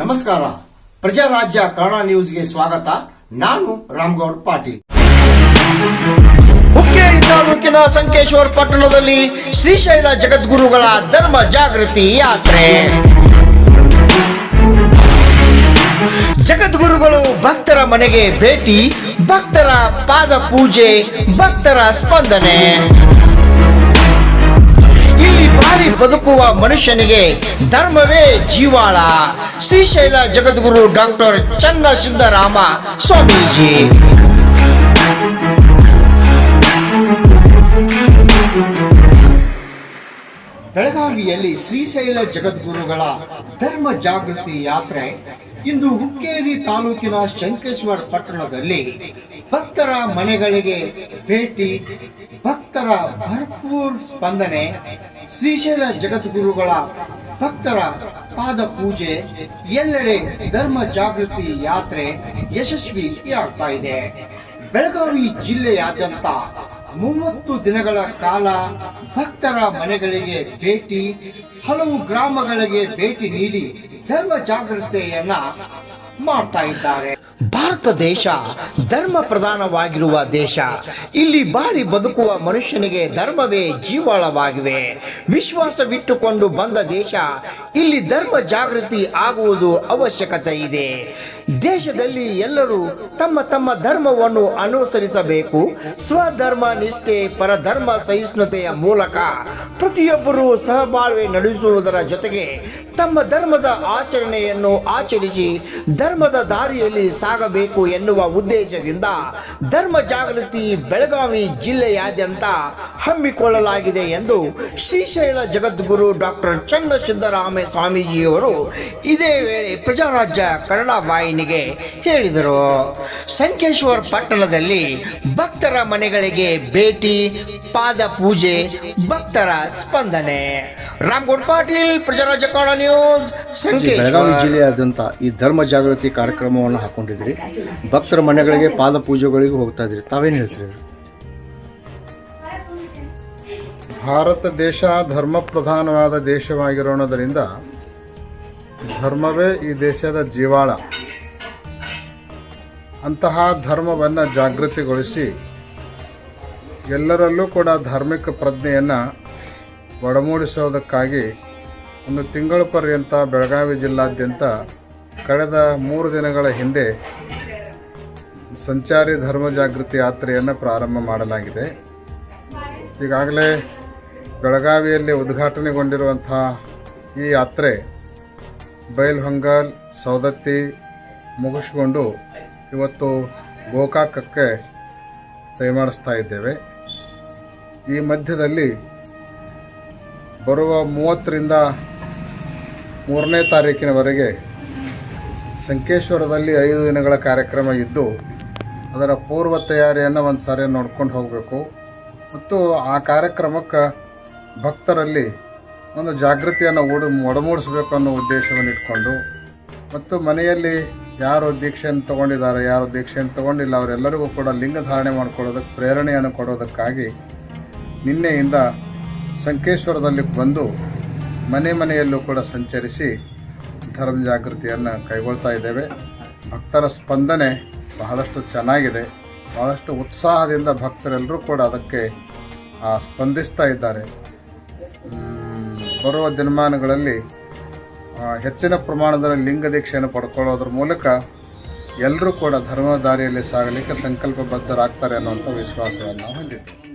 ನಮಸ್ಕಾರ. ಪ್ರಜಾರಾಜ್ಯ ಕನ್ನಡ ನ್ಯೂಸ್ಗೆ ಸ್ವಾಗತ. ನಾನು ರಾಮಗೌಡ್ ಪಾಟೀಲ್. ಹುಕ್ಕೇರಿ ತಾಲೂಕಿನ ಸಂಕೇಶ್ವರ ಪಟ್ಟಣದಲ್ಲಿ ಶ್ರೀಶೈಲ ಜಗದ್ಗುರುಗಳ ಧರ್ಮ ಜಾಗೃತಿ ಯಾತ್ರೆ. ಜಗದ್ಗುರುಗಳು ಭಕ್ತರ ಮನೆಗೆ ಭೇಟಿ, ಭಕ್ತರ ಪಾದ ಪೂಜೆ, ಭಕ್ತರ ಸ್ಪಂದನೆ. ಬಾರಿ ಬದುಕುವ ಮನುಷ್ಯನಿಗೆ ಧರ್ಮವೇ ಜೀವಾಳ. ಶ್ರೀಶೈಲ ಜಗದ್ಗುರು ಡಾಕ್ಟರ್ ಚನ್ನ ಸಿದ್ದರಾಮ ಸ್ವಾಮೀಜಿ. ಬೆಳಗಾವಿಯಲ್ಲಿ ಶ್ರೀಶೈಲ ಜಗದ್ಗುರುಗಳ ಧರ್ಮ ಜಾಗೃತಿ ಯಾತ್ರೆ ಇಂದು ಹುಕ್ಕೇರಿ ತಾಲೂಕಿನ ಶಂಕೇಶ್ವರ ಪಟ್ಟಣದಲ್ಲಿ ಭಕ್ತರ ಮನೆಗಳಿಗೆ ಭೇಟಿ, ಭಕ್ತರ ಭರ್ಪೂರ್ ಸ್ಪಂದನೆ ಶ್ರೀಶೈಲ ಜಗದ್ಗುರುಗಳ ಭಕ್ತರ ಪಾದ ಪೂಜೆ ಎಲ್ಲೆಡೆ ಧರ್ಮ ಜಾಗೃತಿ ಯಾತ್ರೆ ಯಶಸ್ವಿಯಾಗ್ತಾ ಇದೆ. ಬೆಳಗಾವಿ ಜಿಲ್ಲೆಯಾದ್ಯಂತ ಮೂವತ್ತು ದಿನಗಳ ಕಾಲ ಭಕ್ತರ ಮನೆಗಳಿಗೆ ಭೇಟಿ, ಹಲವು ಗ್ರಾಮಗಳಿಗೆ ಭೇಟಿ ನೀಡಿ ಧರ್ಮ ಜಾಗೃತಿಯನ್ನ ಮಾಡ್ತಾ ಇದ್ದಾರೆ. ಭಾರತ ದೇಶ ಧರ್ಮ ಪ್ರಧಾನವಾಗಿರುವ ದೇಶ. ಇಲ್ಲಿ ಬಾಳಿ ಬದುಕುವ ಮನುಷ್ಯನಿಗೆ ಧರ್ಮವೇ ಜೀವಾಳವಾಗಿವೆ. ವಿಶ್ವಾಸವಿಟ್ಟುಕೊಂಡು ಬಂದ ದೇಶ, ಇಲ್ಲಿ ಧರ್ಮ ಜಾಗೃತಿ ಆಗುವುದು ಅವಶ್ಯಕತೆ ಇದೆ. ದೇಶದಲ್ಲಿ ಎಲ್ಲರೂ ತಮ್ಮ ತಮ್ಮ ಧರ್ಮವನ್ನು ಅನುಸರಿಸಬೇಕು. ಸ್ವಧರ್ಮ ನಿಷ್ಠೆ, ಪರಧರ್ಮ ಸಹಿಷ್ಣುತೆಯ ಮೂಲಕ ಪ್ರತಿಯೊಬ್ಬರೂ ಸಹಬಾಳ್ವೆ ನಡೆಸುವುದರ ಜೊತೆಗೆ ತಮ್ಮ ಧರ್ಮದ ಆಚರಣೆಯನ್ನು ಆಚರಿಸಿ ಧರ್ಮದ ದಾರಿಯಲ್ಲಿ ಸಾಗಬೇಕು ಎನ್ನುವ ಉದ್ದೇಶದಿಂದ ಧರ್ಮ ಜಾಗೃತಿ ಬೆಳಗಾವಿ ಜಿಲ್ಲೆಯಾದ್ಯಂತ ಹಮ್ಮಿಕೊಳ್ಳಲಾಗಿದೆ ಎಂದು ಶ್ರೀಶೈಲ ಜಗದ್ಗುರು ಡಾಕ್ಟರ್ ಚನ್ನಸಿದ್ದರಾಮ ಸ್ವಾಮೀಜಿಯವರು ಇದೇ ವೇಳೆ ಪ್ರಜಾರಾಜ್ಯ ಕನ್ನಡ ವಾಹಿನಿಗೆ ಹೇಳಿದರು. ಸಂಕೇಶ್ವರ ಪಟ್ಟಣದಲ್ಲಿ ಭಕ್ತರ ಮನೆಗಳಿಗೆ ಭೇಟಿ ಪಾದ ಪೂಜೆ ಭಕ್ತರ ಸ್ಪಂದನೆ. ರಾಮ್ಗೌಡ್ ಪಾಟೀಲ್ ಪ್ರಜಾರಾಜ್ಯ ಕನ್ನಡ ನ್ಯೂಸ್ ಬೆಳಗಾವಿ ಸಂಕೇಶ್ವರ. ಜಿಲ್ಲೆಯಾದ್ಯಂತ ಈ ಧರ್ಮ ಜಾಗೃತಿ ಕಾರ್ಯಕ್ರಮವನ್ನು ಹಾಕೊಂಡಿದ್ರಿ ಭಕ್ತರ ಮನೆಗಳಿಗೆ ಪಾದ ಪೂಜೆಗಳಿಗೂ ಹೋಗ್ತಾ ಇದ್ರಿ ತಾವೇನು ಹೇಳ್ತೀರಿ? ಭಾರತ ದೇಶ ಧರ್ಮ ಪ್ರಧಾನವಾದ ದೇಶವಾಗಿರೋಣದರಿಂದ ಧರ್ಮವೇ ಈ ದೇಶದ ಜೀವಾಳ. ಅಂತಹ ಧರ್ಮವನ್ನು ಜಾಗೃತಿಗೊಳಿಸಿ ಎಲ್ಲರಲ್ಲೂ ಕೂಡ ಧಾರ್ಮಿಕ ಪ್ರಜ್ಞೆಯನ್ನು ಒಡಮೂಡಿಸೋದಕ್ಕಾಗಿ ಒಂದು ತಿಂಗಳ ಪರ್ಯಂತ ಬೆಳಗಾವಿ ಜಿಲ್ಲಾದ್ಯಂತ ಕಳೆದ ಮೂರು ದಿನಗಳ ಹಿಂದೆ ಸಂಚಾರಿ ಧರ್ಮ ಜಾಗೃತಿ ಯಾತ್ರೆಯನ್ನು ಪ್ರಾರಂಭ ಮಾಡಲಾಗಿದೆ. ಈಗಾಗಲೇ ಬೆಳಗಾವಿಯಲ್ಲಿ ಉದ್ಘಾಟನೆಗೊಂಡಿರುವಂತಹ ಈ ಯಾತ್ರೆ ಬೈಲ್ಹೊಂಗಲ್ ಸೌದತ್ತಿ ಮುಗಿಸ್ಕೊಂಡು ಇವತ್ತು ಗೋಕಾಕಕ್ಕೆ ದಯಮಾಡಿಸ್ತಾ ಇದ್ದೇವೆ. ಈ ಮಧ್ಯದಲ್ಲಿ ಬರುವ ಮೂವತ್ತರಿಂದ ಮೂರನೇ ತಾರೀಕಿನವರೆಗೆ ಸಂಕೇಶ್ವರದಲ್ಲಿ ಐದು ದಿನಗಳ ಕಾರ್ಯಕ್ರಮ ಇದ್ದು, ಅದರ ಪೂರ್ವ ತಯಾರಿಯನ್ನು ಒಂದು ಸಾರಿ ನೋಡ್ಕೊಂಡು ಹೋಗಬೇಕು. ಮತ್ತು ಆ ಕಾರ್ಯಕ್ರಮಕ್ಕೆ ಭಕ್ತರಲ್ಲಿ ಒಂದು ಜಾಗೃತಿಯನ್ನು ಓಡ ಒಡಮೂಡಿಸ್ಬೇಕು ಅನ್ನೋ ಉದ್ದೇಶವನ್ನು ಇಟ್ಕೊಂಡು ಮತ್ತು ಮನೆಯಲ್ಲಿ ಯಾರು ದೀಕ್ಷೆಯನ್ನು ತಗೊಂಡಿದ್ದಾರೆ, ಯಾರು ದೀಕ್ಷೆಯನ್ನು ತಗೊಂಡಿಲ್ಲ, ಅವರೆಲ್ಲರಿಗೂ ಕೂಡ ಲಿಂಗ ಧಾರಣೆ ಮಾಡಿಕೊಳ್ಳೋದಕ್ಕೆ, ಪ್ರೇರಣೆಯನ್ನು ಕೊಡೋದಕ್ಕಾಗಿ ನಿನ್ನೆಯಿಂದ ಸಂಕೇಶ್ವರದಲ್ಲಿ ಬಂದು ಮನೆ ಮನೆಯಲ್ಲೂ ಕೂಡ ಸಂಚರಿಸಿ ಧರ್ಮ ಜಾಗೃತಿಯನ್ನು ಕೈಗೊಳ್ತಾ ಇದ್ದೇವೆ. ಭಕ್ತರ ಸ್ಪಂದನೆ ಬಹಳಷ್ಟು ಚೆನ್ನಾಗಿದೆ. ಬಹಳಷ್ಟು ಉತ್ಸಾಹದಿಂದ ಭಕ್ತರೆಲ್ಲರೂ ಕೂಡ ಅದಕ್ಕೆ ಸ್ಪಂದಿಸ್ತಾ ಇದ್ದಾರೆ. ಬರುವ ದಿನಮಾನಗಳಲ್ಲಿ ಹೆಚ್ಚಿನ ಪ್ರಮಾಣದಲ್ಲಿ ಲಿಂಗ ದೀಕ್ಷೆಯನ್ನು ಪಡ್ಕೊಳ್ಳೋದ್ರ ಮೂಲಕ ಎಲ್ಲರೂ ಕೂಡ ಧರ್ಮ ದಾರಿಯಲ್ಲಿ ಸಾಗಲಿಕ್ಕೆ ಸಂಕಲ್ಪಬದ್ಧರಾಗ್ತಾರೆ ಅನ್ನುವಂಥ ವಿಶ್ವಾಸವನ್ನು ನಾವು ಹೊಂದಿದ್ದೇವೆ.